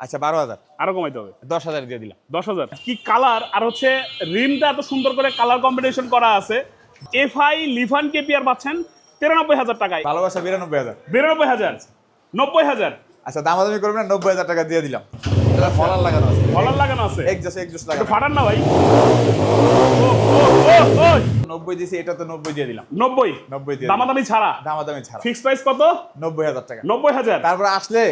আচ্ছা বারো হাজার। আরও কমাইতে হবে। দশ হাজার দিয়ে দিলাম। দশ হাজার। কি কালার? আর হচ্ছে রিমটা এত সুন্দর করে কালার কম্বিনেশন করা আছে। এফআই লিফান কেপিআর পাচ্ছেন তিরানব্বই হাজার টাকায়। ভালোবাসা বিরানব্বই হাজার। বিরানব্বই হাজার। নব্বই হাজার। আচ্ছা দামাদামি করবেন না নব্বই হাজার টাকা দিয়ে দিলাম। ফলার লাগানো আছে। কলার লাগানো আছে। এক জোস এক জোস একটু লাগানো ফাটান না ভাই। ও, ও, ও, ও, নব্বই দিয়েছি এটা তো নব্বই দিয়ে দিলাম। নব্বই? নব্বই দিয়ে দামাদামি ছাড়া? দামাদামি ছাড়া। ফিক্স প্রাইস কত? নব্বই হাজার টাকা। নব্বই হাজার। তারপর আসলে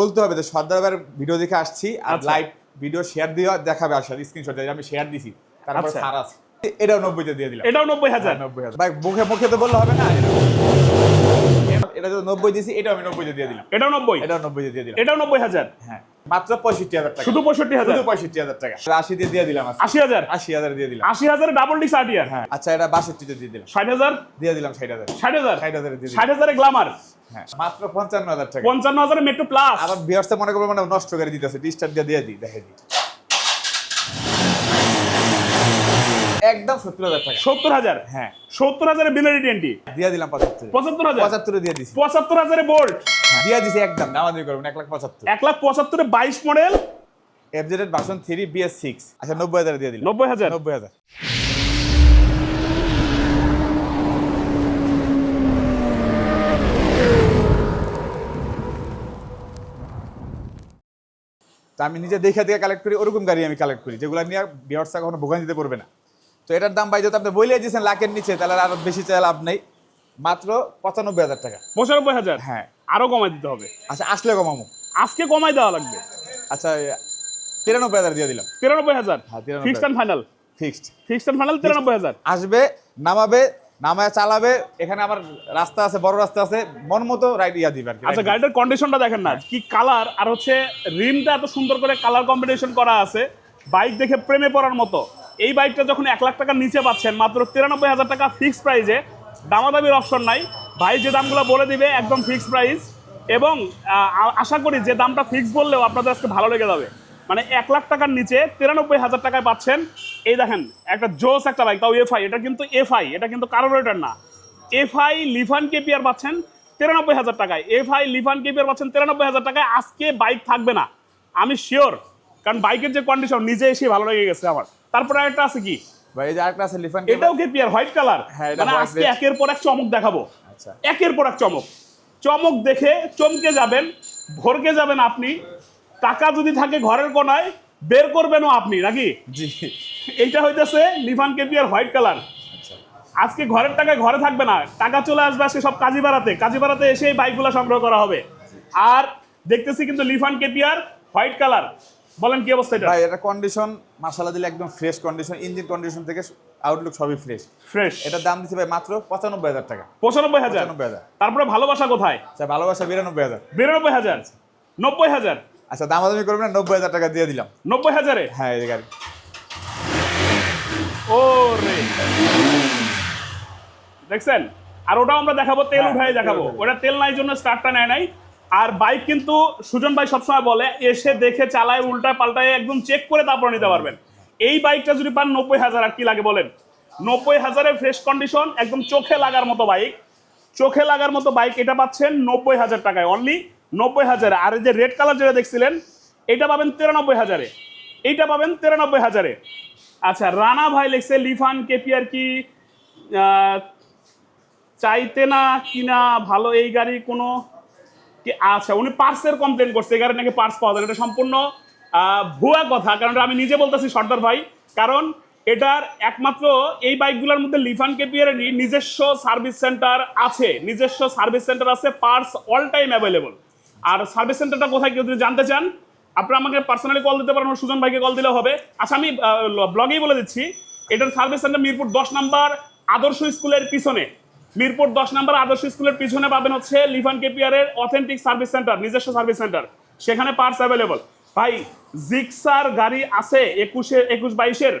বলতে হবে যে সর্দার ভাইয়ের ভিডিও দেখে আসছি আর। লাইভ ভিডিও শেয়ার দিয়ে দেখাবে আসলে স্ক্রিনশট আমি শেয়ার দিছি। তারপর আচ্ছা। ছাড় আছে। এটাও নব্বইতে দিয়ে দিলাম। এটাও নব্বই হাজার। হ্যাঁ, নব্বই হাজার। ভাই মুখে মুখে তো বললে হবে না? এটা- তো নব্বই দিয়েছি এটাও আমি নব্বইতে দিয়ে দিলাম। এটাও নব্বই? এটাও নব্বইতে দিয়ে দিলাম। এটাও নব্বই হাজার? হ্যাঁ মাত্র পঁয়ষট্টি হাজার টাকা। শুধু পঁয়ষট্টি হাজার? শুধু পঁয়ষট্টি হাজার টাকা। আশি দিয়ে দিয়ে দিলাম আশি হাজার? আশি হাজার দিয়ে দিলাম। আশি হাজারে ডাবল ডিক্স আটিয়ার হ্যাঁ আচ্ছা এটা বাষট্টিতে দিয়ে দিলাম। ষাট হাজার? দিয়ে দিলাম ষাট হাজার। ষাট হাজার? ষাট হাজারে দিয়ে ষাট হাজারে গ্লামার হ্যাঁ মাত্র পঞ্চান্ন হাজার টাকা। পঞ্চান্ন হাজারে মেট্রো প্লাস আবার বিয়ার্সে মনে করব মানে নষ্ট করে দিতেছে। ডিস্টার্ব দিয়ে দিয়ে দিই দেখে দিই। একদম সত্তর হাজার টাকা। সত্তর হাজার? হ্যাঁ। সত্তর হাজারে টেন্টি দিয়ে দিলাম পঁচাত্তর। পঁচাত্তর হাজার? পঁচাত্তরে দিয়ে দিছি। পঁচাত্তর হাজারে বোল্ট দিয়ে দিছি একদম দামাদামি করবেন এক লাখ পঁচাত্তর। এক লাখ পঁচাত্তরে বাইশ model FZ version three BS six আচ্ছা নব্বই হাজার দিয়ে দিলাম। নব্বই হাজার? নব্বই হাজার। তা আমি নিজে দেখে দেখে কালেক্ট করি ওরকম গাড়ি আমি কালেক্ট করি যেগুলো নিয়ে বিহার্সা কখনো ভোগান দিতে পারবে না। তো এটার দাম ভাই যদি আপনি বলে দিয়েছেন লাখের নিচে তাহলে আরও বেশি চাই লাভ নেই। মাত্র পঁচানব্বই হাজার টাকা। পঁচানব্বই হাজার? হ্যাঁ। আরও কমাই দিতে হবে। আচ্ছা আসলে কমামো। আজকে কমাই দেওয়া লাগবে। আচ্ছা তিরানব্বই হাজার দিয়ে দিলাম। তিরানব্বই হাজার? হ্যাঁ, 93,000 fixed and final fixed fixed and final তিরানব্বই হাজার। আসবে নামাবে নামায় চালাবে এখানে আমার রাস্তা আছে বড় রাস্তা আছে মন মতো রাইড ইয়া দিবে আচ্ছা গাড়িটার কন্ডিশনটা দেখেন না কি কালার আর হচ্ছে রিমটা এত সুন্দর করে কালার কম্বিনেশন করা আছে বাইক দেখে প্রেমে পড়ার মতো। এই বাইকটা যখন এক লাখ টাকার নিচে পাচ্ছেন, মাত্র তিরানব্বই হাজার টাকা ফিক্সড প্রাইজে দামাদামির অপশন নাই। ভাই যে দামগুলো বলে দিবে, একদম ফিক্সড প্রাইস এবং আশা করি যে দামটা ফিক্স বললেও আপনাদের আজকে ভালো লেগে যাবে। মানে এক লাখ টাকার নিচে তিরানব্বই হাজার টাকায় পাচ্ছেন। এই দেখেন, একটা জোস একটা বাইক তাও এফআই এটা কিন্তু এফআই এটা কিন্তু কার্বোরেটর না। এফআই লিফান কেপিআর পাচ্ছেন তিরানব্বই হাজার টাকায়। এফআই লিফান কেপিআর পাচ্ছেন তিরানব্বই হাজার টাকায়। আজকে বাইক থাকবে না। আমি শিওর কারণ বাইকের যে কন্ডিশন নিজে এসে ভালো লেগে গেছে আমার। তারপরে একটা আছে কি? ভাই এই যে আরেকটা আছে লিফান এটাও কেপিআর হোয়াইট কালার হ্যাঁ, মানে আজকে একের পর এক চমক দেখাবো। আচ্ছা। একের পর এক চমক। চমক দেখে চমকে যাবেন ভরকে যাবেন আপনি। টাকা যদি থাকে ঘরের কোনায় বের করবেনও আপনি নাকি? জি। এইটা হইতেছে লিফান কেপিআর হোয়াইট কালার। আচ্ছা। আজকে ঘরের টাকায় ঘরে থাকবে না টাকা চলে আসবে আজকে সব কাজী বাড়াতে। কাজী বাড়াতে এসে এই বাইকগুলো সংগ্রহ করা হবে। আর দেখতেছি কিন্তু লিফান কেপিআর হোয়াইট কালার। বলেন কি অবস্থা এটা? ভাই এটা কন্ডিশন মাসালা দিলে একদম ফ্রেশ কন্ডিশন ইঞ্জিন কন্ডিশন থেকে আউটলুক সবই ফ্রেশ ফ্রেশ এটা দাম দিচ্ছি ভাই মাত্র পঁচানব্বই হাজার টাকা। পঁচানব্বই হাজার? পঁচানব্বই হাজার। তারপরে ভালোবাসা কোথায়? আচ্ছা ভালোবাসা বিরানব্বই হাজার। বিরানব্বই হাজার? নব্বই হাজার? আচ্ছা দামাদামি করবেন না নব্বই হাজার টাকা দিয়ে দিলাম। নব্বই হাজারে? হ্যাঁ এই গাড়ি। ও রে দেখছেন? আর ওটাও আমরা দেখাবো তেল হ্যাঁ, উঠাই দেখাবো। ওটা তেল নাই জন্য স্টার্টটা নেয় নাই। আর বাইক কিন্তু সুজন ভাই সবসময় বলে, এসে দেখে চালায় উল্টায় পাল্টায় একদম চেক করে তারপর নিতে পারবেন। এই বাইকটা যদি পান নব্বই হাজার, আর কি লাগে বলেন? নব্বই হাজারে ফ্রেশ কন্ডিশন একদম চোখে লাগার মতো বাইক চোখে লাগার মতো বাইক এটা পাচ্ছেন নব্বই হাজার টাকায় অনলি নব্বই হাজারে। আর এই যে রেড কালার যেটা দেখছিলেন, এটা পাবেন তিরানব্বই হাজারে। এইটা পাবেন তিরানব্বই হাজারে। আচ্ছা রানা ভাই লিখছে, লিফান, কেপিআর কি চাইতে না কিনা ভালো এই গাড়ি কোনো? আচ্ছা উনি পার্সের কমপ্লেন করছে গাড়ি নাকি পার্স পাওয়া যায় এটা সম্পূর্ণ ভুয়া কথা, কারণ আমি নিজে বলতেছি সর্দার ভাই। কারণ এটার একমাত্র এই বাইকগুলোর মধ্যে লিফান কেপিয়ারেরই নিজস্ব সার্ভিস সেন্টার আছে। নিজস্ব সার্ভিস সেন্টার আছে, পার্স অল টাইম অ্যাভেলেবল আর সার্ভিস সেন্টারটা কোথায়, কেউ যদি জানতে চান, আপনারা আমাকে পার্সোনালি কল দিতে পারেন সুজন ভাইকে কল দিলেও হবে। আচ্ছা আমি ব্লগেই বলে দিচ্ছি। এটার সার্ভিস সেন্টার মিরপুর দশ নাম্বার আদর্শ স্কুলের পিছনে। মিরপুর দশ নম্বর আদর্শ স্কুলের পিছনে পাবেন হচ্ছে লিফান কেপিয়ারের অথেন্টিক সার্ভিস সেন্টার নিজস্ব সার্ভিস সেন্টার সেখানে পার্টস অ্যাভেলেবল ভাই জিক্সার গাড়ি আছে একুশে একুশ বাইশের?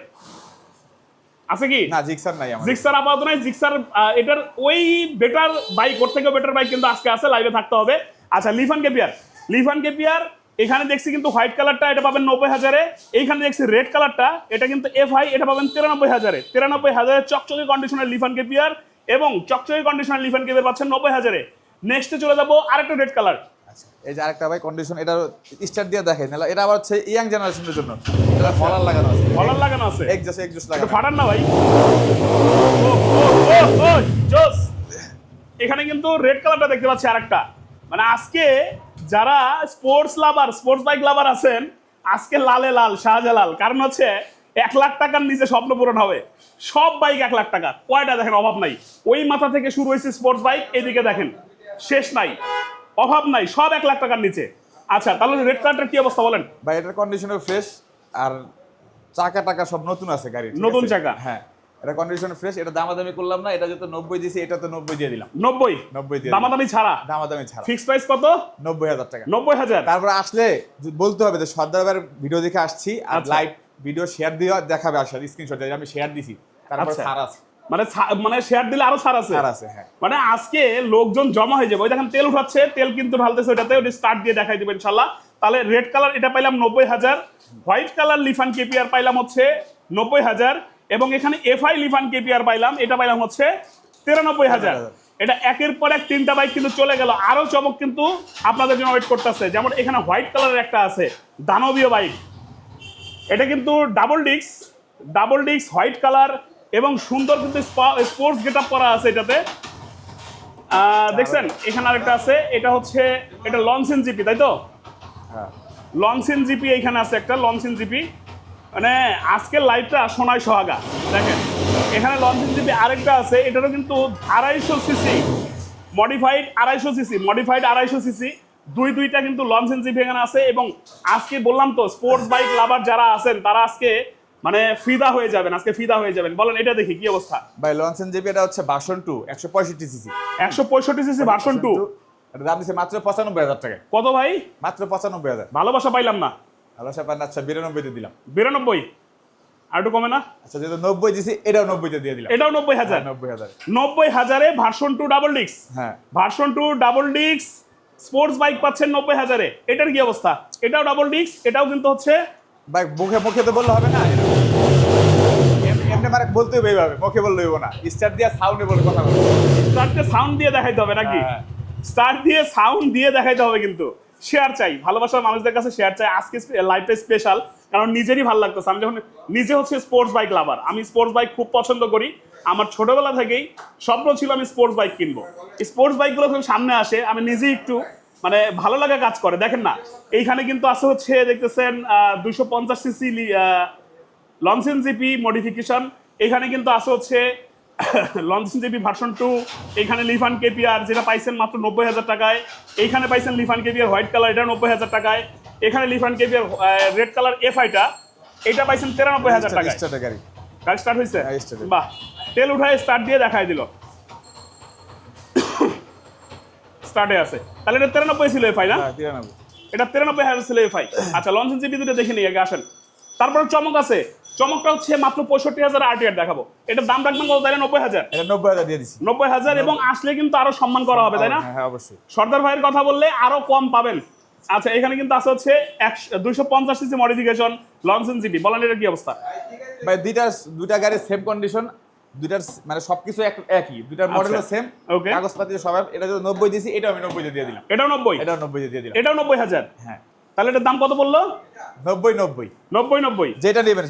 আছে কি? না জিক্সার নাই আমার জিক্সার আপাতত নাই। জিক্সার এটার ওই বেটার বাইক ওর থেকেও বেটার বাইক কিন্তু আজকে আছে লাইভে থাকতে হবে। আচ্ছা লিফান কেপিয়ার। লিফান কেপিয়ার এখানে দেখছি কিন্তু হোয়াইট কালারটা এটা পাবেন নব্বই হাজারে। এইখানে দেখছি রেড কালারটা এটা কিন্তু এফ আই এটা পাবেন তিরানব্বই হাজারে। তিরানব্বই হাজারে চকচকে কন্ডিশনের লিফান কেপিয়ার। এবং চকচকে কন্ডিশনের লিফান কেপিয়ার পাচ্ছেন নব্বই হাজারে। নেক্সটে চলে যাব আরেকটা রেড কালার আচ্ছা এই যে আরেকটা ভাই কন্ডিশন এটা স্টার্ট দিয়ে দেখেন। এটা আবার হচ্ছে ইয়াং জেনারেশনের জন্য। এটা ফলার লাগানো আছে। কলার লাগানো আছে। একজস একজস লাগানো। ফাটান না ভাই। জোস। এখানে কিন্তু রেড কালারটা দেখতে পাচ্ছি আরেকটা। মানে আজকে যারা sports lover sports bike lover আছেন আজকে লালে লাল শাহজালাল। কারণ হচ্ছে এক লাখ টাকার নিচে স্বপ্ন পূরণ হবে। সব বাইক এক লাখ টাকা। কয়টা দেখেন? অভাব নাই। ওই মাথা থেকে শুরু হয়েছে স্পোর্টস বাইক এদিকে দেখেন শেষ নাই। অভাব নাই সব এক লাখ টাকার নিচে। আচ্ছা তাহলে রেড কালারটার কি অবস্থা বলেন? ভাই এটার কন্ডিশনও ফ্রেশ আর চাকা টাকা সব নতুন আছে গাড়ি নতুন চাকা? হ্যাঁ। এটা কন্ডিশন ফ্রেশ এটা দামাদামি করলাম না এটা যেহেতু নব্বই দিয়েছি এটা তো নব্বই দিয়ে দিলাম। নব্বই? নব্বই দিয়ে দামাদামি ছাড়া? দামাদামি ছাড়া। ফিক্স প্রাইস কত? নব্বই হাজার টাকা। নব্বই হাজার? তারপর আসলে বলতে হবে যে সর্দারবার ভিডিও দেখে আসছি আর আচ্ছা। লাইভ ভিডিও শেয়ার দিয়ে দেখাবে আসলে স্ক্রিনশট আমি শেয়ার দিছি। তারপর আচ্ছা। ছাড় আছে। মানে মানে শেয়ার দিলে আরও ছাড় আছে? ছাড় আছে হ্যাঁ। মানে আজকে লোকজন জমা হয়ে যাবে। ওই দেখেন তেল উঠাচ্ছে তেল কিন্তু ঢালতেছে ওটাতে ওটা স্টার্ট দিয়ে দেখাই দেবেন ইনশাল্লাহ তাহলে রেড কালার এটা পাইলাম নব্বই হাজার হোয়াইট কালার লিফান কেপিআর পাইলাম হচ্ছে নব্বই হাজার এবং এখানে এফআই লিফান কেপিআর পাইলাম এটা পাইলাম হচ্ছে তিরানব্বই হাজার। এটা একের পর এক তিনটা বাইক কিন্তু চলে গেল। আরও চমক কিন্তু আপনাদের জন্য ওয়েট করতেছে। যেমন এখানে হোয়াইট কালারের একটা আছে দানবীয় বাইক। এটা কিন্তু double disc double disc white colour এবং সুন্দর কিন্তু স্পোর্টস গেট আপ করা আছে এটাতে। দেখছেন এখানে আরেকটা আছে এটা হচ্ছে এটা লনসেন জিপি তাই তো? লনসেন জিপি এইখানে আছে একটা লনসেন জিপি মানে আজকের লাইভটা সোনায় সোহাগা দেখেন। এখানে লনসেন জিপি আরেকটা আছে এটারও কিন্তু আড়াইশো সিসি মডিফাইড আড়াইশো সিসি মডিফাইড আড়াইশো সিসি দুই দুইটা কিন্তু জিপি এখানে আছে এবং আজকে বললাম তো স্পোর্টস বাইক লাভার যারা আছেন তারা আজকে মানে ফিদা হয়ে যাবেন আজকে ফিদা হয়ে যাবেন। বলেন এটা দেখি কি অবস্থা? ভাই লঞ্চেন জিপি এটা হচ্ছে ভার্সন টু একশো পঁয়ষট্টি সিসি একশো পঁয়ষট্টি সিসি ভার্সন টু এটা দাম দিচ্ছে মাত্র পঁচানব্বই হাজার টাকা কত ভাই? মাত্র পঁচানব্বই হাজার। ভালোবাসা পাইলাম না। ভালো সাপান আচ্ছা বিরানব্বইতে দিলাম। বিরানব্বই? আর একটু কমে না? আচ্ছা যেহেতু নব্বই দিছি এটাও নব্বইতে দিয়ে দিলাম। এটাও নব্বই হাজার? হ্যাঁ, নব্বই হাজার। নব্বই হাজারে ভার্সন টু ডাবল ডিস্ক হ্যাঁ। Version two double disc sports bike পাচ্ছেন নব্বই হাজারে। এটার কি অবস্থা? এটাও ডাবল ডিস্ক এটাও কিন্তু হচ্ছে ভাই মুখে মুখে তো বললে হবে না? এমনি- মানে বলতে হবে এইভাবে মুখে বললে হইব না। স্টার্ট দিয়ে সাউন্ডে বলে কথা বলব। স্টার্টে সাউন্ড দিয়ে দেখাইতে হবে নাকি? হ্যাঁ। স্টার্ট দিয়ে সাউন্ড দিয়ে দেখাইতে হবে কিন্তু। শেয়ার চাই ভালোবাসার মানুষদের কাছে শেয়ার চাই। আজকে লাইফটা স্পেশাল কারণ নিজেরই ভালো লাগতেছে। আমি যখন নিজে হচ্ছে স্পোর্টস বাইক লাভার আমি স্পোর্টস বাইক খুব পছন্দ করি। আমার ছোটবেলা থেকেই স্বপ্ন ছিল আমি স্পোর্টস বাইক কিনবো। স্পোর্টস বাইকগুলো যখন সামনে আসে আমি নিজেই একটু মানে ভালো লাগা কাজ করে। দেখেন না এইখানে কিন্তু আছে হচ্ছে দেখতেছেন দুশো পঞ্চাশ সিসি লনসেন জিপি মডিফিকেশন এখানে কিন্তু আছে হচ্ছে লনসেন জিপি ভার্সন টু এখানে লিফান কেপিআর যেটা পাইছেন মাত্র নব্বই হাজার টাকায়। এইখানে পাইছেন লিফান কেপিআর হোয়াইট কালার এটা নব্বই হাজার টাকায়। এখানে Lifan KPR red colour F আইটা এটা পাইছেন তিরানব্বই হাজার টাকা গাড়ি স্টার্ট হয়েছে হ্যাঁ। বাহ তেল উঠায় স্টার্ট দিয়ে দেখাই দিল। স্টার্টে আছে। তাহলে এটা তিরানব্বই ছিল এফ আই না হ্যাঁ এটা তিরানব্বই হাজার ছিল এফআই আচ্ছা লঞ্চন জিপি দুটো দেখে নিই আগে আসেন। তারপরে চমক আছে। চমকটা হচ্ছে মাত্র পঁয়ষট্টি হাজার আরটিআর দেখাবো। এটার দাম রাখবেন কত তাই নব্বই হাজার। নব্বই হাজার দিয়ে দিছি। নব্বই হাজার এবং আসলে কিন্তু আরও সম্মান করা হবে তাই না? হ্যাঁ হ্যাঁ অবশ্যই। সর্দার ভাইয়ের কথা বললে আরও কম পাবেন। আচ্ছা এখানে কিন্তু আছে হচ্ছে দুইশো পঞ্চাশ সিসি মডিফিকেশন লঞ্চন জিপি বলেন এটা কি অবস্থা? ভাই দুইটা দুইটা গাড়ির সেম কন্ডিশন দুইটার মানে সবকিছু এক- একই। দুইটার মডেলও আচ্ছা, সেম okay. কাগজপাতি সবাই এটা যদি নব্বই দিয়েছি এটাও আমি নব্বই দিয়ে দিলাম। এটাও নব্বই? এটাও নব্বই দিয়ে দিলাম। এটাও নব্বই হাজার? হ্যাঁ। তাহলে এটার দাম কত বলল নব্বই নব্বই। নব্বই নব্বই। যেটা নেবেন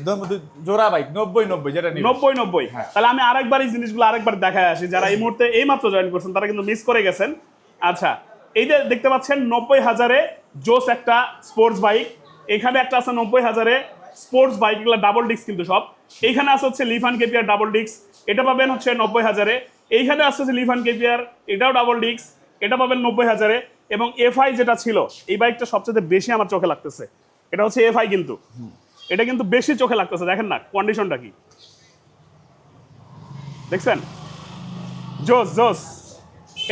জোড়া বাইক নব্বই নব্বই যেটা নেবেন। নব্বই নব্বই। হ্যাঁ। তাহলে আমি আরেকবার এই জিনিসগুলো আরেকবার দেখায় আসি। যারা এই মুহূর্তে এই মাত্র জয়েন করছেন তারা কিন্তু মিস করে গেছেন। আচ্ছা এই যে দেখতে পাচ্ছেন নব্বই হাজারে জোস একটা স্পোর্টস বাইক এখানে একটা আছে নব্বই হাজারে স্পোর্টস বাইক এগুলো ডাবল ডিস্ক কিন্তু সব। এইখানে আছে হচ্ছে লিফান কেপিয়ার ডাবল ডিস্ক এটা পাবেন হচ্ছে নব্বই হাজারে। এইখানে আছে হচ্ছে লিফান কেপিয়ার এটাও ডাবল ডিস্ক এটা পাবেন নব্বই হাজারে। এবং এফআই যেটা ছিল, এই বাইকটা সবচেয়ে বেশি আমার চোখে লাগতেছে। এটা হচ্ছে এফআই কিন্তু। এটা কিন্তু বেশি চোখে লাগতেছে, দেখেন না কন্ডিশনটা কি। দেখছেন? জোস জোস।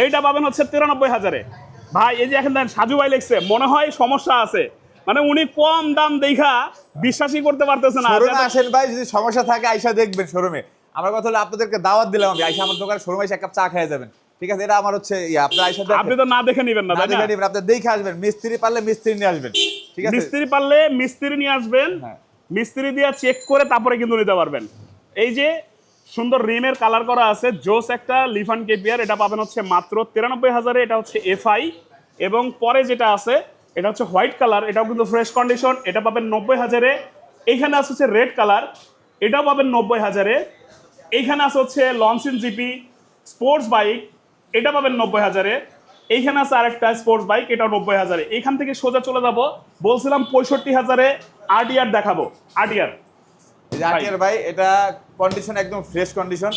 এইটা পাবেন হচ্ছে তিরানব্বই হাজারে। ভাই এই যে এখন দেখেন সাজু ভাই লিখছে মনে হয় সমস্যা আছে। মানে উনি কম দাম দেখা বিশ্বাসই করতে পারতেছে না। শোরুমে আসেন ভাই যদি সমস্যা থাকে আইসা দেখবেন শোরুমে। আমার কথা হলো আপনাদেরকে দাওয়াত দিলাম আমি আইসা আমার দোকানে শোরুমে এসে এক কাপ চা খেয়ে যাবেন। ঠিক আছে? এটা আমার হচ্ছে ইয়ে আপনার আইসা। আপনি তো না দেখে নিবেন না দেখে নিবেন, আপনি দেখে আসবেন। মিস্ত্রি পারলে মিস্ত্রি নিয়ে আসবেন। ঠিক আছে? মিস্ত্রি পারলে মিস্ত্রি নিয়ে আসবেন। হ্যাঁ। মিস্ত্রি দিয়ে চেক করে তারপরে কিন্তু নিতে পারবেন। এই যে সুন্দর রিমের কালার করা আছে জোস একটা লিফান কেপিয়ার এটা পাবেন হচ্ছে মাত্র তিরানব্বই হাজারে এটা হচ্ছে এফআই। এবং পরে যেটা আছে এটা হচ্ছে হোয়াইট কালার এটাও কিন্তু ফ্রেশ কন্ডিশন এটা পাবেন নব্বই হাজারে। এইখানে আছে হচ্ছে রেড কালার এটাও পাবেন নব্বই হাজারে। এইখানে আছে হচ্ছে লঞ্চিন জিপি স্পোর্টস বাইক এটা পাবেন নব্বই হাজারে। এইখানে আছে আরেকটা স্পোর্টস বাইক এটাও নব্বই হাজারে। এইখান থেকে সোজা চলে যাব বলছিলাম পঁয়ষট্টি হাজারে আরডিআর দেখাবো আরডিআর এই ভাই এটা কন্ডিশন একদম ফ্রেশ কন্ডিশন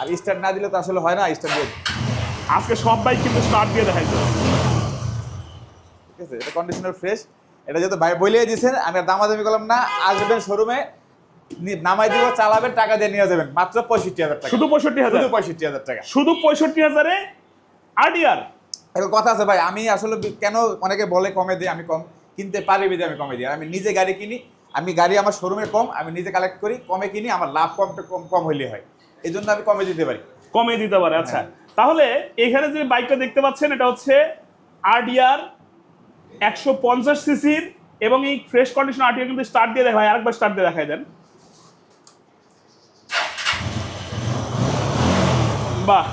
আর স্টার্ট না দিলে তো আসলে হয় না স্টার্ট দিয়ে আজকে সব বাইক কিন্তু স্টার্ট দিয়ে দেখাইছে। ঠিক আছে এটা কন্ডিশনার ফ্রেশ এটা যেহেতু ভাই বলিয়ে দিয়েছেন আমি আর দামাদামি করলাম না আসবেন শোরুমে নামাই দিব চালাবেন টাকা দিয়ে নিয়ে যাবেন। মাত্র পঁয়ষট্টি হাজার টাকা। শুধু পঁয়ষট্টি হাজার? শুধু পঁয়ষট্টি হাজার টাকা। শুধু পঁয়ষট্টি হাজারে আরডিআর এখন কথা আছে ভাই আমি আসলে কেন অনেকে বলে কমে দিই আমি কম। কিনতে পারি বিধে আমি কমে দিই আর আমি নিজে গাড়ি কিনি আমি গাড়ি আমার শোরুমে কম আমি নিজে কালেক্ট করি কমে কিনি আমার লাভ কমটা কম কম হইলে হয়। এই জন্য আমি কমে দিতে পারি। কমে দিতে পারে আচ্ছা। হ্যাঁ। তাহলে এখানে যে বাইকটা দেখতে পাচ্ছেন এটা হচ্ছে আরডিআর একশো পঞ্চাশ সিসির এবং এই ফ্রেশ কন্ডিশন আরটিআর কিন্তু স্টার্ট দিয়ে দেখায় আরেকবার স্টার্ট দিয়ে দেখাই দেন। বাহ।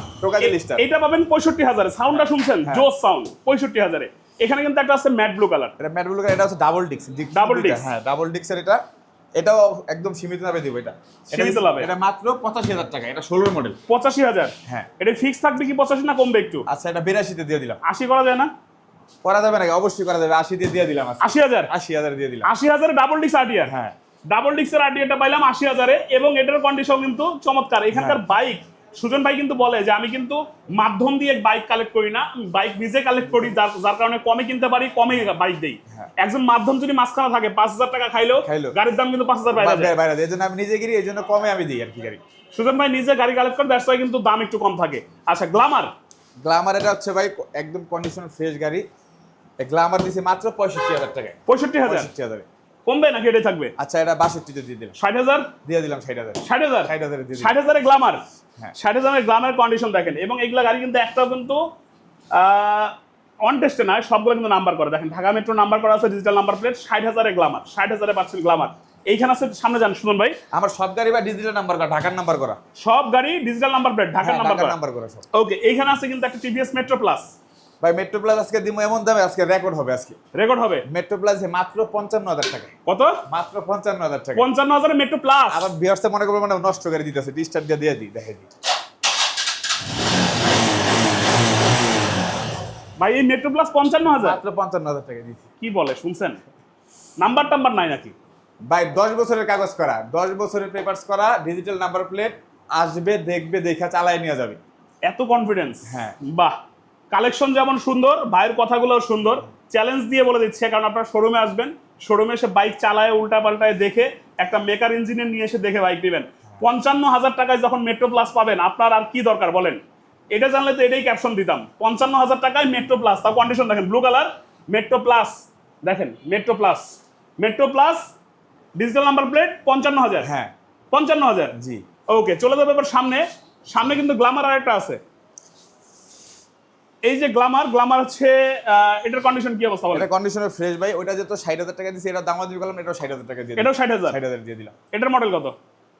এটা পাবেন পঁয়ষট্টি হাজারে। সাউন্ডটা শুনছেন? হ্যাঁ। জোস সাউন্ড পঁয়ষট্টি হাজারে। এখানে কিন্তু একটা আছে ম্যাট ব্লু কালার। এটা ম্যাট ব্লু কালার এটা হচ্ছে ডাবল ডিক্স ডাবল disc। হ্যাঁ ডাবল ডিক্সের এটা। এটাও একদম সীমিত লাভে দিব এটা। সীমিত লাভে। এটা মাত্র পঁচাশি হাজার টাকা এটা ষোলোর মডেল পঁচাশি হাজার? হ্যাঁ। এটা ফিক্স থাকবে কি পঁচাশি না কমবে একটু? আচ্ছা এটা বিরাশিতে দিয়ে দিলাম। আশি করা যায় না? করা যাবে নাকি? অবশ্যই করা যাবে। আশি দিয়ে দিয়ে দিলাম। আশি হাজার? আশি হাজার দিয়ে দিলাম। আশি হাজারে ডাবল ডিক্স আরটিআর হ্যাঁ। ডাবল ডিক্সের আরটিআরটা পাইলাম আশি হাজারে এবং এটার কন্ডিশন কিন্তু চমৎকার। এখানকার হ্যাঁ। বাইক সুজন ভাই কিন্তু বলে যে আমি কিন্তু মাধ্যম দিয়ে বাইক কালেক্ট করি না বাইক নিজে কালেক্ট করি যার যার কারণে কমে কিনতে পারি কমে বাইক দেই। হ্যাঁ। একজন মাধ্যম যদি মাঝখানে থাকে পাঁচ হাজার টাকা খাইলো খাইলো। গাড়ির দাম কিন্তু পাঁচ হাজার বাইরে জন্য আমি নিজে গিরি এই জন্য কমে আমি দিই আর কি গাড়ি। সুজন ভাই নিজে গাড়ি কালেক্ট করে দ্যাটস কিন্তু দাম একটু কম থাকে। আচ্ছা গ্লামার গ্লামার এটা হচ্ছে ভাই একদম কন্ডিশন ফ্রেশ গাড়ি। গ্লামার দিছে মাত্র পঁয়ষট্টি হাজার টাকায়। পঁয়ষট্টি হাজার? পঁয়ষট্টি হাজারে। কমবে নাকি এটাই থাকবে? আচ্ছা এটা বাষট্টিতে দিয়ে দিলাম। ষাট হাজার? দিয়ে দিলাম ষাট হাজার। ষাট হাজার? ষাট হাজার ষাট হাজারে গ্লামার। ষাট হাজারের গ্লামার কন্ডিশন দেখেন এবং এগুলা গাড়ি কিন্তু একটাও কিন্তু অন টেস্টে নয় সবগুলো কিন্তু নাম্বার করে। দেখেন ঢাকা মেট্রো নাম্বার করা আছে ডিজিটাল নাম্বার প্লেট ষাট হাজারে গ্লামার ষাট হাজারে পাচ্ছেন গ্লামার এইখানে আছে সামনে যান শুনুন ভাই। আমার সব গাড়ি বা ডিজিটাল নাম্বার করা ঢাকার নাম্বার করা? সব গাড়ি ডিজিটাল নাম্বার প্লেট ঢাকার হ্যাঁ, নাম্বার করা। নাম্বার করা ওকে এইখানে আছে কিন্তু একটা টিভিএস মেট্রো প্লাস ভাই মেট্রো প্লাস আজকে দিব এমন দামে আজকে রেকর্ড হবে আজকে। রেকর্ড হবে? মেট্রো প্লাস মাত্র পঞ্চান্ন হাজার টাকা। কত? মাত্র পঞ্চান্ন হাজার টাকা। পঞ্চান্ন হাজারে মেট্রো প্লাস আবার বিয়ার্সে মনে করব মানে নষ্ট করে দিতেছে ডিস্টার্ব দিয়ে দিয়ে দিই দেখে দিই ভাই এই মেট্রো প্লাস পঞ্চান্ন হাজার? মাত্র পঞ্চান্ন হাজার টাকা দিচ্ছি কি বলে শুনছেন? নাম্বার টাম্বার নাই নাকি? ভাই দশ বছরের কাগজ করা দশ বছরের পেপারস করা ডিজিটাল নাম্বার প্লেট আসবে দেখবে দেখা চালায় নিয়ে যাবে। এত কনফিডেন্স হ্যাঁ। বাহ। কালেকশন যেমন সুন্দর ভাইয়ের কথাগুলো সুন্দর। চ্যালেঞ্জ দিয়ে বলে দিচ্ছে কারণ আপনারা শোরুমে আসবেন শোরুমে এসে বাইক চালায় উল্টা পাল্টায় দেখে একটা মেকার ইঞ্জিনিয়ার নিয়ে এসে দেখে বাইক নেবেন। পঞ্চান্ন হাজার টাকায় যখন মেট্রো প্লাস পাবেন আপনার আর কি দরকার বলেন? এটা জানলে তো এটাই ক্যাপশন দিতাম। পঞ্চান্ন হাজার টাকায় মেট্রো প্লাস তার কন্ডিশন দেখেন ব্লু কালার মেট্রো প্লাস দেখেন Metro Plus Metro Plus digital number plate পঞ্চান্ন হাজার। হ্যাঁ। পঞ্চান্ন হাজার? জি। ওকে চলে যাবে এবার সামনে। সামনে কিন্তু গ্লামার আরেকটা আছে। এই যে গ্লামার গ্লামার হচ্ছে এটার কন্ডিশন কি অবস্থা এটা কন্ডিশনের ফ্রেশ ভাই ওটা যেহেতু ষাট হাজার টাকা দিচ্ছে এটা দাম দিয়ে করলাম এটাও ষাট হাজার টাকা দিয়ে এটাও ষাট হাজার? ষাট হাজার দিয়ে দিলাম। এটার মডেল কত?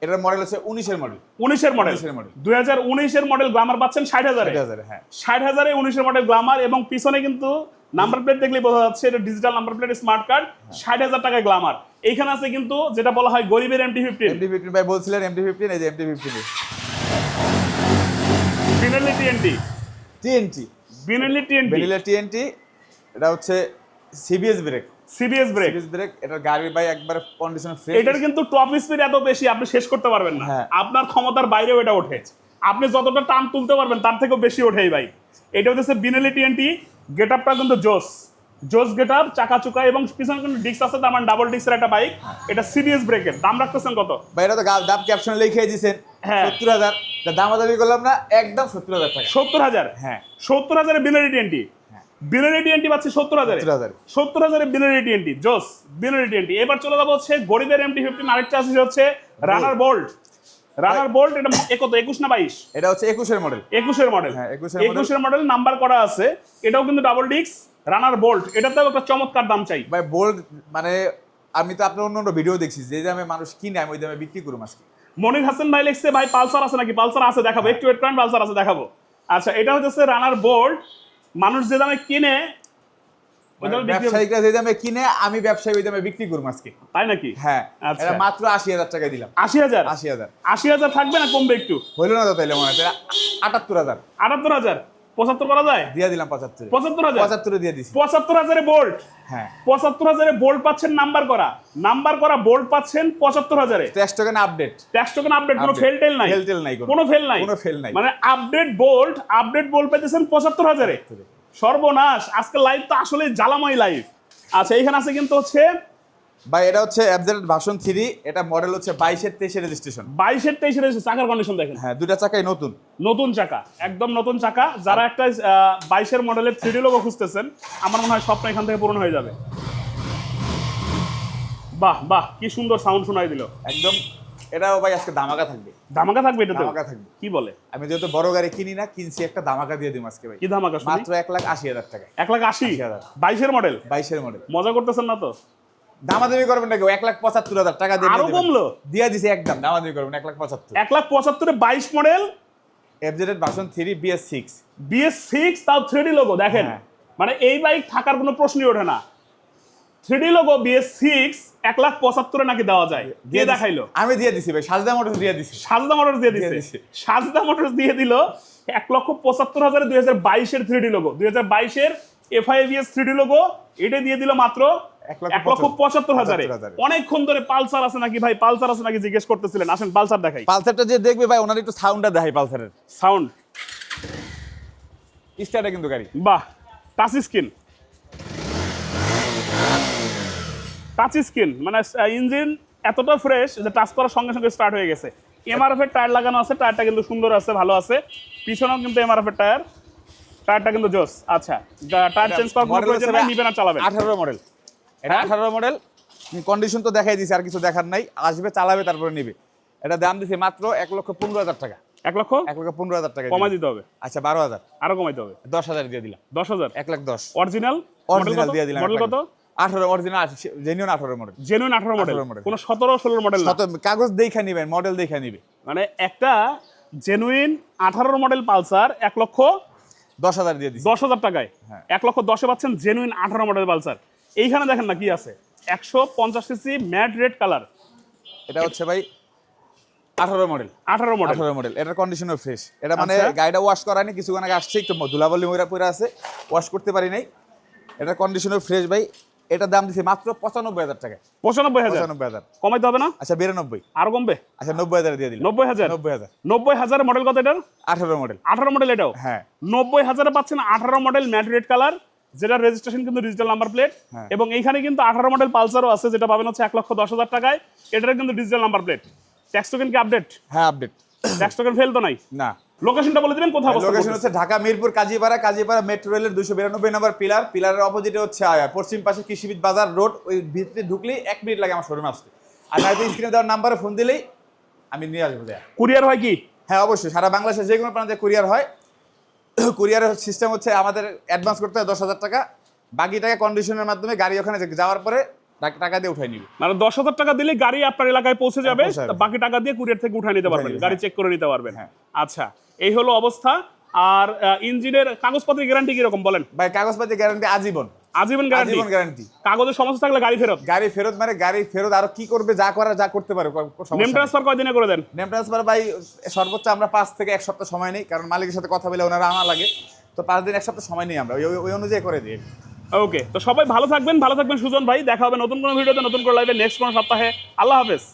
এটার মডেল হচ্ছে উনিশের মডেল উনিশের মডেল 19 এর। দুই হাজার উনিশের মডেল গ্লামার পাচ্ছেন ষাট হাজারে? ষাট হাজার হ্যাঁ। ষাট হাজারে উনিশের মডেল গ্লামার এবং পিছনে কিন্তু নাম্বার প্লেট দেখলেই বোঝা যাচ্ছে এটা digital number plate smart card ষাট হাজার টাকায় গ্লামার এইখানে আছে কিন্তু যেটা বলা হয় গরিবের এমটি ফিফটিন এমডি ফিফটিন ভাই বলছিলেন এমডি ফিফটিন এই যে MD fifteen Benelli TNT TNT Benelli TNT vanilla TNT এটা হচ্ছে CBS brake CBS brake CBS brake এটা গাড়ির ভাই একবার কন্ডিশন ফ্রেশ এটার কিন্তু টপ স্পিড এত বেশি আপনি শেষ করতে পারবেন না। হ্যাঁ। আপনার ক্ষমতার বাইরেও এটা ওঠে। আপনি যতটা টান তুলতে পারবেন তার থেকেও বেশি ওঠে ভাই। বাইক এটা হচ্ছে বিনেলি টিএনটি গেট আপটা কিন্তু জোস। জোস গেট আপ চাকা চুকা এবং পিছনে কিন্তু ডিস্ক আছে তার মানে ডাবল ডিস্কের একটা বাইক এটা সিবিএস ব্রেকের দাম রাখতেছেন কত? ভাই এটা তো দাম ক্যাপশন লিখে দিয়েছেন হ্যাঁ। সত্তর হাজার। দাম দাবি করলাম না একদম সত্তর হাজার টাকা। সত্তর হাজার? হ্যাঁ। সত্তর হাজারে বিনারি টিএনটি। বিনারি টিএনটি পাচ্ছে সত্তর হাজারে? 70,000 সত্তর হাজারে বিনারি টিএনটি জোস বিনারি টিএনটি এবার চলে যাব হচ্ছে গরিবের এমটি ফিফটিন আরেকটা আছে হচ্ছে রানার বোল্ট রানার বোল্ট এটা কত একুশ না বাইশ? এটা হচ্ছে একুশের মডেল একুশের মডেল হ্যাঁ, 21 এর model। একুশের মডেল নাম্বার করা আছে। এটাও কিন্তু ডাবল ডিস্ক রানার বোল্ট এটাতেও একটা চমৎকার দাম চাই। ভাই বোল্ড মানে আমি তো আপনার অন্য অন্য ভিডিও দেখছি যে দামে মানুষ কিনে আমি ওই দামে বিক্রি করুম আজকে। মনির হাসান ভাই লিখছে ভাই পালসার আছে নাকি? পালসার আছে দেখাবো। একটু ওয়েট করেন পালসার আছে দেখাবো। আচ্ছা এটা হচ্ছে রানার বোল্ট মানুষ যে দামে কিনে। ব্যবসায়িকরা যে দামে কিনে আমি ব্যবসায়ী ওই দামে বিক্রি করব আজকে। তাই নাকি? হ্যাঁ আচ্ছা। এটা মাত্র আশি হাজার টাকায় দিলাম। আশি হাজার? আশি হাজার। আশি হাজার থাকবে না কমবে একটু? হইল না তো তাইলে মনে হয় আটাত্তর হাজার। আটাত্তর হাজার? পঁচাত্তর করা যায়? দিয়ে দিলাম পঁচাত্তর। পঁচাত্তর হাজার? পঁচাত্তরে দিয়ে দিছি। পঁচাত্তর হাজারে বোল্ট হ্যাঁ। পঁচাত্তর হাজারে বোল্ট পাচ্ছেন নাম্বার করা। নাম্বার করা বোল্ট পাচ্ছেন পঁচাত্তর হাজারে। Tax token update tax token update কোনো। ফেল টেল নাই। Fail টেল নাই কোনো। ফেল নাই। কোনো fail নাই। মানে আপডেট বোল্ট আপডেট বোল্ট পেতেছেন পঁচাত্তর হাজারে। সর্বনাশ। আজকে লাইভ তো আসলে জ্বালাময় লাইভ আচ্ছা এইখানে আছে কিন্তু হচ্ছে ভাই এটা হচ্ছে অ্যাবজেট ভার্সন থ্রি এটা মডেল হচ্ছে বাইশের তেইশের রেজিস্ট্রেশন বাইশের তেইশের চাকার কন্ডিশন দেখেন। হ্যাঁ দুটা চাকাই নতুন। নতুন চাকা একদম নতুন চাকা। যারা একটা বাইশের মডেলের থ্রি লোগো খুঁজতেছেন আমার মনে হয় স্বপ্ন এখান থেকে পূরণ হয়ে যাবে। বাহ বাহ কি সুন্দর সাউন্ড শোনাই দিল। একদম এটাও ভাই আজকে দামাকা থাকবে। ধামাকা থাকবে এটা ধামাকা থাকবে। কি বলে? আমি যেহেতু বড় গাড়ি কিনি না কিনছি একটা দামাকা দিয়ে দিম আজকে ভাই। কি ধামাকা শুনি? মাত্র এক লাখ আশি হাজার টাকা এক লাখ আশি? 80,000 বাইশের মডেল বাইশের মডেল মজা করতেছেন না তো? দামাদামি করবেন না কেউ এক লাখ পঁচাত্তর হাজার টাকা দিয়ে আরও কমলো? দিয়ে দিছে একদম দামাদামি করবেন এক লাখ পঁচাত্তর। এক লাখ পঁচাত্তরে বাইশ model? FZ version three BS six BS six তাও থ্রিডি লোগো দেখেন। হ্যাঁ। মানে এই বাইক থাকার কোনো প্রশ্নই ওঠে না। থ্রিডি লোগো বিএস সিক্স এক লাখ পঁচাত্তরে নাকি দেওয়া যায়? দিয়ে দেখাইলো? আমি দিয়ে দিছি ভাই সাজদা মোটর দিয়ে দিছি। সাজদা মোটরস দিয়ে দিছে। সাজদা মোটরস দিয়ে দিল এক লক্ষ পঁচাত্তর হাজারে দুই হাজার বাইশের থ্রিডি লোগো দুই হাজার বাইশের এফআইএভিএস থ্রিডি লোগো এটা দিয়ে দিল মাত্র এক লক্ষ পঁচাত্তর হাজারে। অনেকক্ষণ ধরে পালসার আছে নাকি ভাই? পালসার আছে নাকি জিজ্ঞেস করতেছিলেন। আসেন পালসার দেখাই। পালসারটা যে দেখবে ভাই ওনার একটু সাউন্ডটা দেখাই পালসারের। সাউন্ড স্টার্টে কিন্তু গাড়ি। বাহ টাচ স্ক্রিন টাচ স্ক্রিন মানে ইঞ্জিন এতটা ফ্রেশ যে টাচ করার সঙ্গে সঙ্গে স্টার্ট হয়ে গেছে। এমআরএফ এর টায়ার লাগানো আছে টায়ারটা কিন্তু সুন্দর আছে ভালো আছে। পিছনেও কিন্তু এমআরএফ এর টায়ার টায়ারটা কিন্তু জোস। আচ্ছা টায়ার চেঞ্জ করার কোনো প্রয়োজন নাই নিবেন আর চালাবেন। আঠারো মডেল এটা হ্যাঁ? আঠারো মডেল কন্ডিশন তো দেখাই আর কিছু দেখার নাই। আসবে চালাবে তারপরে নিবে। এটা দাম দিছে মাত্র এক লক্ষ পনেরো হাজার টাকা। এক লক্ষ? এক লক্ষ পনেরো হাজার টাকা কমাই দিতে হবে। আচ্ছা বারো হাজার। আরও কমাইতে হবে। দশ হাজার দিয়ে দিলাম। দশ হাজার? এক লাখ দশ। অরিজিনাল অরিজিনাল দিয়ে দিলাম মডেল কত? আঠারো অরিজিনাল জেনিউন আঠারো মডেল জেনুইন আঠারো মডেল 18। কোনো সতেরো ষোলোর মডেল না। কাগজ দেখে নিবেন মডেল দেখে নিবে। মানে একটা জেনুইন আঠারো মডেল পালসার এক লক্ষ দশ হাজার দিয়ে দিচ্ছি দশ হাজার টাকায়? হ্যাঁ। এক লক্ষ দশে পাচ্ছেন জেনুইন আঠারো মডেল পালসার এইখানে দেখেন না কি আছে? একশো পঞ্চাশ সিসি ম্যাট রেড কালার এটা হচ্ছে ভাই আঠারো মডেল আঠারো মডেল আঠারো মডেল এটার কন্ডিশনও ফ্রেশ এটা মানে আচ্ছা। গাড়িটা ওয়াশ করায়নি কিছুক্ষণ আগে আসছে একটু ধুলাবলি ময়রা পরে আছে ওয়াশ করতে পারি নাই। এটার কন্ডিশনও ফ্রেশ ভাই। এটার দাম দিছে মাত্র পঁচানব্বই হাজার টাকা। পঁচানব্বই হাজার? পঁচানব্বই হাজার। কমাইতে হবে না? আচ্ছা বিরানব্বই। আরও কমবে? আচ্ছা নব্বই হাজার দিয়ে দিলাম। নব্বই হাজার? নব্বই হাজার। নব্বই হাজার মডেল কত এটার? আঠারো মডেল আঠারো মডেল এটাও? হ্যাঁ। নব্বই হাজারে পাচ্ছেন আঠারো মডেল ম্যাট রেড কালার যেটা রেজিস্ট্রেশন কিন্তু ডিজিটাল নাম্বার প্লেট। এবং এইখানে কিন্তু আঠারো মডেল পালসারও আছে যেটা পাবেন হচ্ছে এক লক্ষ দশ হাজার টাকায়। এটার কিন্তু digital number plate tax token কি আপডেট হ্যাঁ আপডেট ট্যাক্স টোকেন ফেল তো নাই? না। লোকেশনটা বলে দিবেন কোথায় লোকেশন হচ্ছে ঢাকা মিরপুর কাজীপাড়া কাজীপাড়া মেট্রো রেলের দুশো বিরানব্বই নম্বর পিলার পিলারের অপোজিটে হচ্ছে আয়া, পশ্চিম পাশে কৃষিবিদ বাজার রোড ওই ভিতরে ঢুকলেই এক মিনিট লাগে আমার শোরুমে আসতে। আর নয়তো স্ক্রিনে দেওয়ার নাম্বারে ফোন দিলেই আমি নিয়ে আসব কুরিয়ার হয় কি? হ্যাঁ অবশ্যই। সারা বাংলাদেশে যে কোনো প্রান্তে কুরিয়ার হয় কুরিয়ারের সিস্টেম হচ্ছে আমাদের অ্যাডভান্স করতে হয় দশ হাজার টাকা। বাকি টাকা কন্ডিশনের মাধ্যমে গাড়ি ওখানে যাওয়ার পরে টাকা- টাকা দিয়ে উঠাই নিবে। মানে দশ হাজার টাকা দিলে গাড়ি আপনার এলাকায় পৌঁছে যাবে পৌঁছে যাবে। বাকি টাকা দিয়ে কুরিয়ার থেকে উঠায় নিতে পারবেন গাড়ি হ্যাঁ। চেক করে নিতে পারবেন। হ্যাঁ। আচ্ছা এই হলো অবস্থা। আর ইঞ্জিনের কাগজপত্রের গ্যারান্টি কীরকম বলেন? ভাই কাগজপাতি গ্যারান্টি আজীবন। আজীবন গ্যারান্টি আজীবন গ্যারান্টি কাগজের সমস্যা থাকলে গাড়ি ফেরত? গাড়ি ফেরত মানে গাড়ি ফেরত আরও কি করবে যা করার যা করতে পারে নেম ট্রান্সফার কয়দিনে করে দেন? নেম ট্রান্সফার ভাই সর্বোচ্চ আমরা পাঁচ থেকে এক সপ্তাহ সময় নেই কারণ মালিকের সাথে কথা বলে ওনারা আনা লাগে। তো পাঁচ দিন এক সপ্তাহ সময় নেই আমরা ওই অনুযায়ী করে দিই। ওকে তো সবাই ভালো থাকবেন ভালো থাকবেন সুজন ভাই, দেখা হবে নতুন কোনো ভিডিওতে, নতুন কোনো লাইভে নেক্সট কোনো সপ্তাহে। আল্লাহ হাফেজ।